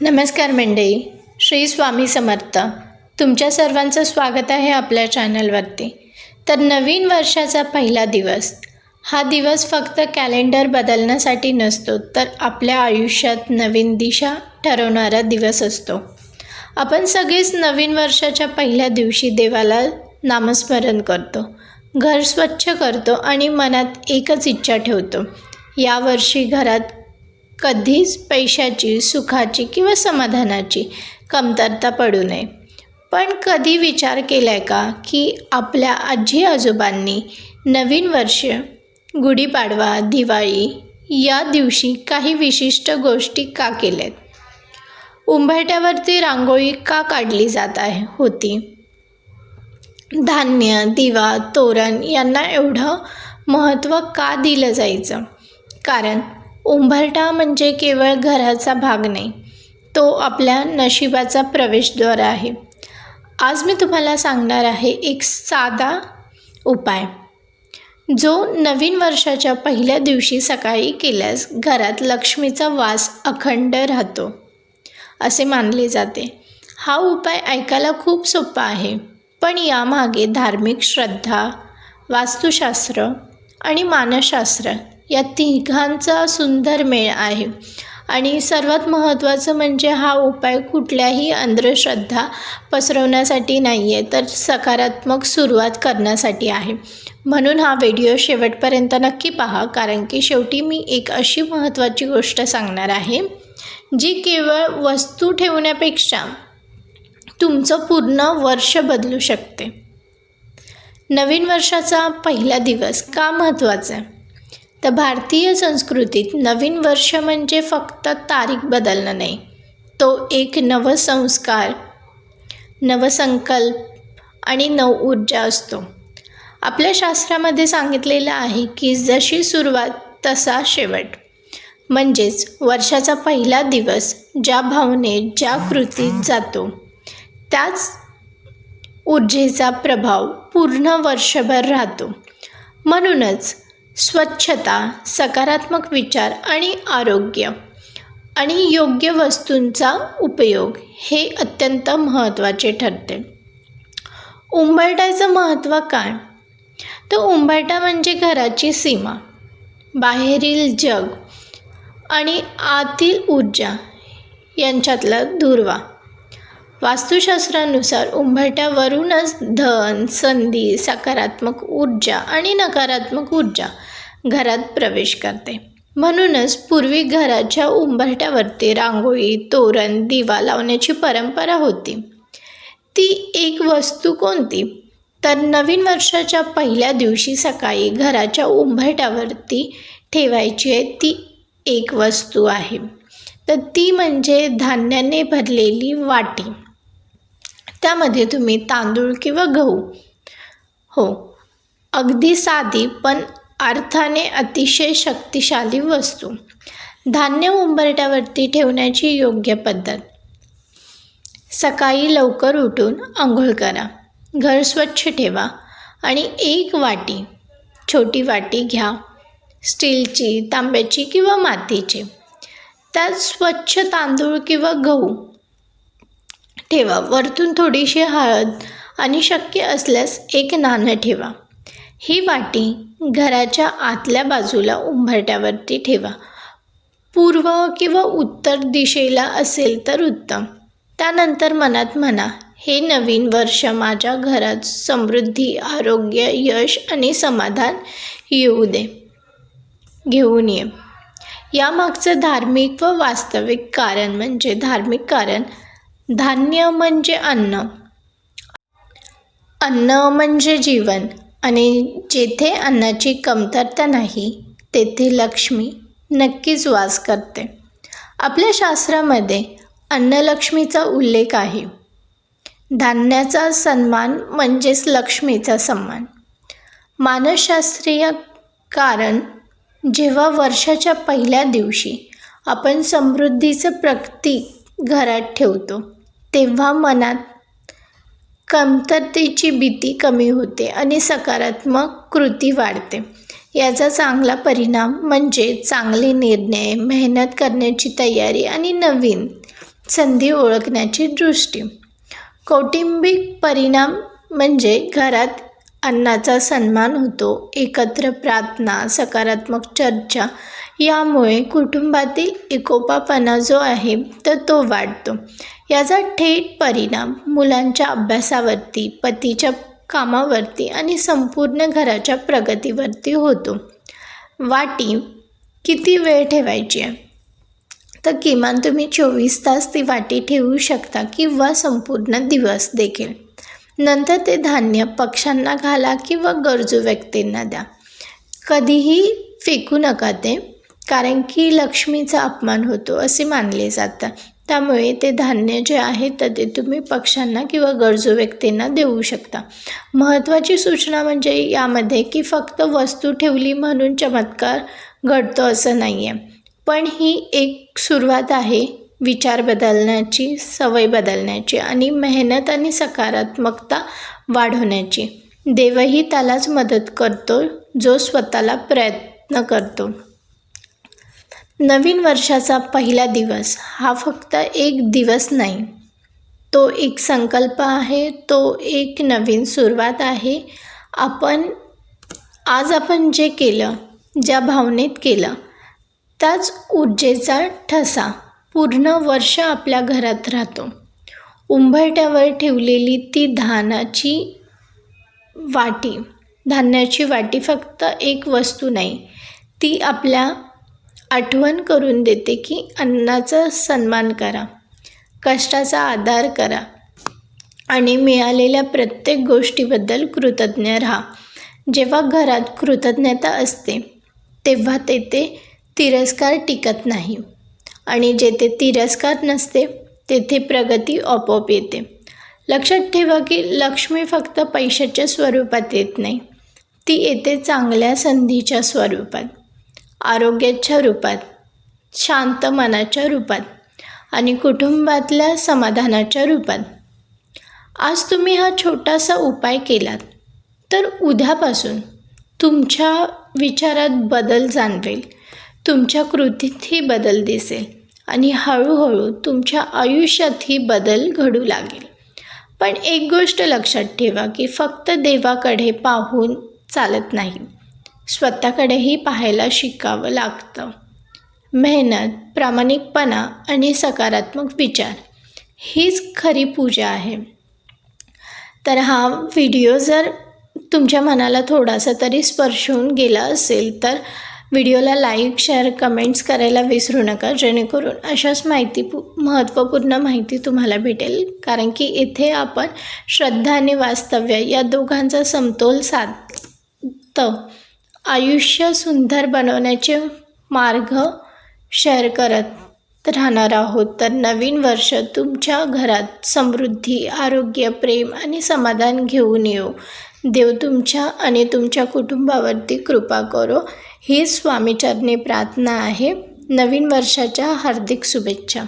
नमस्कार मंडळी श्री स्वामी समर्थ. तुमच्या सर्वांचं स्वागत आहे आपल्या चॅनलवरती. तर नवीन वर्षाचा पहिला दिवस. हा दिवस फक्त कॅलेंडर बदलण्यासाठी नसतो तर आपल्या आयुष्यात नवीन दिशा ठरवणारा दिवस असतो. आपण सगळेच नवीन वर्षाच्या पहिल्या दिवशी देवाला नामस्मरण करतो घर स्वच्छ करतो आणि मनात एकच इच्छा ठेवतो. यावर्षी घरात कधीच पैशाची सुखाची किंवा समाधानाची कमतरता पडू नये. पण कधी विचार केला आहे का की आपल्या आजी आजोबांनी नवीन वर्ष गुढीपाडवा दिवाळी या दिवशी काही विशिष्ट गोष्टी का केल्यात? उंबरठ्यावरती रांगोळी का काढली जात आहे? होती. धान्य दिवा तोरण यांना एवढं महत्त्व का दिलं जायचं? कारण उंबरठा म्हणजे केवळ घराचा भाग नाही तो आपल्या नशिबाचा प्रवेशद्वार आहे. आज मी तुम्हाला सांगणार आहे एक साधा उपाय जो नवीन वर्षाच्या पहिल्या दिवशी सकाळी केल्यास घरात लक्ष्मीचा वास अखंड राहतो असे मानले जाते. हा उपाय ऐकायला खूप सोपा आहे पण यामागे धार्मिक श्रद्धा वास्तुशास्त्र आणि मानसशास्त्र या तिघांचा सुंदर मेळ आहे. आणि सर्वात महत्त्वाचं म्हणजे हा उपाय कुठल्याही अंधश्रद्धा पसरवण्यासाठी नाही आहे तर सकारात्मक सुरुवात करण्यासाठी आहे. म्हणून हा व्हिडिओ शेवटपर्यंत नक्की पहा कारण की शेवटी मी एक अशी महत्त्वाची गोष्ट सांगणार आहे जी केवळ वस्तू ठेवण्यापेक्षा तुमचं पूर्ण वर्ष बदलू शकते. नवीन वर्षाचा पहिला दिवस का महत्त्वाचा आहे? तर भारतीय संस्कृतीत नवीन वर्ष म्हणजे फक्त तारीख बदलणं नाही. तो एक नवसंस्कार नवसंकल्प आणि नव ऊर्जा असतो. आपल्या शास्त्रामध्ये सांगितलेलं आहे की जशी सुरुवात तसा शेवट. म्हणजेच वर्षाचा पहिला दिवस ज्या भावनेत ज्या कृतीत जातो त्याच ऊर्जेचा प्रभाव पूर्ण वर्षभर राहतो. म्हणूनच स्वच्छता सकारात्मक विचार आणि आरोग्य आणि योग्य वस्तूंचा उपयोग हे अत्यंत महत्त्वाचे ठरते. उंबरठ्याचं महत्त्व काय? तर उंबरठा म्हणजे घराची सीमा बाहेरील जग आणि आतील ऊर्जा यांच्यातला दुर्वा. वास्तुशास्त्रानुसार उंबरठ्यावरूनच धन संधी सकारात्मक ऊर्जा आणि नकारात्मक ऊर्जा घरात प्रवेश करते. म्हणूनच पूर्वी घराच्या उंबरठ्यावरती रांगोळी तोरण दिवा लावण्याची परंपरा होती. ती एक वस्तू कोणती? तर नवीन वर्षाच्या पहिल्या दिवशी सकाळी घराच्या उंबरठ्यावरती ठेवायची आहे ती एक वस्तू आहे. तर ती म्हणजे धान्याने भरलेली वाटी. त्यामध्ये तुम्ही तांदूळ किंवा गहू. हो अगदी साधी पण अर्थाने अतिशय शक्तिशाली वस्तू. धान्य उंबरट्यावरती ठेवण्याची योग्य पद्धत. सकाळी लवकर उठून आंघोळ करा. घर स्वच्छ ठेवा आणि एक वाटी छोटी वाटी घ्या. स्टीलची तांब्याची किंवा मातीची. त्यात स्वच्छ तांदूळ किंवा गहू ठेवा. वरतून थोडीशी हळद आणि शक्य असल्यास एक नाणं ठेवा. ही वाटी घराच्या आतल्या बाजूला उंबरट्यावरती ठेवा. पूर्व किंवा उत्तर दिशेला असेल तर उत्तम. त्यानंतर मनात म्हणा हे नवीन वर्ष माझ्या घरात समृद्धी आरोग्य यश आणि समाधान येऊ दे. घेऊन ये. यामागचं धार्मिक व वास्तविक कारण म्हणजे धार्मिक कारण धान्य म्हणजे अन्न. अन्न म्हणजे जीवन. आणि जेथे अन्नाची कमतरता नाही तेथे लक्ष्मी नक्कीच वास करते. आपल्या शास्त्रामध्ये अन्नलक्ष्मीचा उल्लेख आहे. धान्याचा सन्मान म्हणजेच लक्ष्मीचा सन्मान. मानसशास्त्रीय कारण जेव्हा वर्षाच्या पहिल्या दिवशी आपण समृद्धीचं प्रतीक घरात ठेवतो तेव्हा मनात कमतरतेची भीती कमी होते आणि सकारात्मक कृती वाढते. याचा चांगला परिणाम म्हणजे चांगले निर्णय मेहनत करण्याची तयारी आणि नवीन संधी ओळखण्याची दृष्टी. कौटुंबिक परिणाम म्हणजे घरात अन्नाचा सन्मान होतो एकत्र प्रार्थना सकारात्मक चर्चा यामुळे कुटुंबातील एकोपापणा जो आहे तर तो वाढतो. याचा थेट परिणाम मुलांच्या अभ्यासावरती पतीच्या कामावरती आणि संपूर्ण घराच्या प्रगतीवरती होतो. वाटी किती वेळ ठेवायची? आहे तर किमान तुम्ही चोवीस तास ती वाटी ठेवू शकता किंवा संपूर्ण दिवस देखील. नंतर ते धान्य पक्ष्यांना घाला किंवा गरजू व्यक्तींना द्या. कधीही फेकू नका ते कारण की लक्ष्मीचा अपमान होतो असे मानले जातं त्यामुळे ते धान्य जे आहे तर ते तुम्ही पक्ष्यांना किंवा गरजू व्यक्तींना देऊ शकता. महत्त्वाची सूचना म्हणजे यामध्ये की फक्त वस्तू ठेवली म्हणून चमत्कार घडतो असं नाही आहे पण ही एक सुरुवात आहे विचार बदलण्याची सवय बदलण्याची आणि मेहनत आणि सकारात्मकता वाढवण्याची. देवही त्यालाच मदत करतो जो स्वतःला प्रयत्न करतो. नवीन वर्षाचा पहिला दिवस हा फक्त एक दिवस नाही. तो एक संकल्प आहे तो एक नवीन सुरुवात आहे. आपण आज आपण जे केलं ज्या भावनेत केलं त्याच ऊर्जेचा ठसा पूर्ण वर्ष आपल्या घरात राहतो. उंबरट्यावर ठेवलेली ती धानाची वाटी धान्याची वाटी फक्त एक वस्तू नाही ती आपल्या आठवण करून देते की अन्नाचा सन्मान करा कष्टाचा आधार करा आणि मिळालेल्या प्रत्येक गोष्टीबद्दल कृतज्ञ राहा. जेव्हा घरात कृतज्ञता असते तेव्हा तेथे तिरस्कार टिकत नाही आणि जेथे तिरस्कार नसते तेथे प्रगती आपोआप येते. लक्षात ठेवा की लक्ष्मी फक्त पैशाच्या स्वरूपात येत नाही ती येते चांगल्या संधीच्या स्वरूपात. आरोग्याच्या रूपात शांत मनाच्या रूपात आणि कुटुंबातल्या समाधानाच्या रूपात. आज तुम्ही हा छोटासा उपाय केलात तर उद्यापासून तुमच्या विचारात बदल जाणवेल तुमच्या कृतीतही बदल दिसेल आणि हळूहळू तुमच्या आयुष्यातही बदल घडू लागेल. पण एक गोष्ट लक्षात ठेवा की फक्त देवाकडे पाहून चालत नाही. स्वतःकडेही पाहायला शिकावं लागतं. मेहनत प्रामाणिकपणा आणि सकारात्मक विचार हीच खरी पूजा आहे. तर हा व्हिडिओ जर तुमच्या मनाला थोडासा तरी स्पर्श होऊन गेला असेल तर व्हिडिओला लाईक शेअर कमेंट्स करायला विसरू नका. जेणेकरून अशाच माहिती पु महत्त्वपूर्ण माहिती तुम्हाला भेटेल. कारण की इथे आपण श्रद्धा आणि वास्तव्य या दोघांचा समतोल साधतं. आयुष्य सुंदर बनवण्याचे मार्ग शेअर करत राहणार आहोत. तर नवीन वर्ष तुमच्या घरात समृद्धी आरोग्य प्रेम आणि समाधान घेऊन येऊ देव तुमच्या आणि तुमच्या कुटुंबावरती कृपा करो. ही स्वामीचरणी प्रार्थना आहे. नवीन वर्षाच्या हार्दिक शुभेच्छा.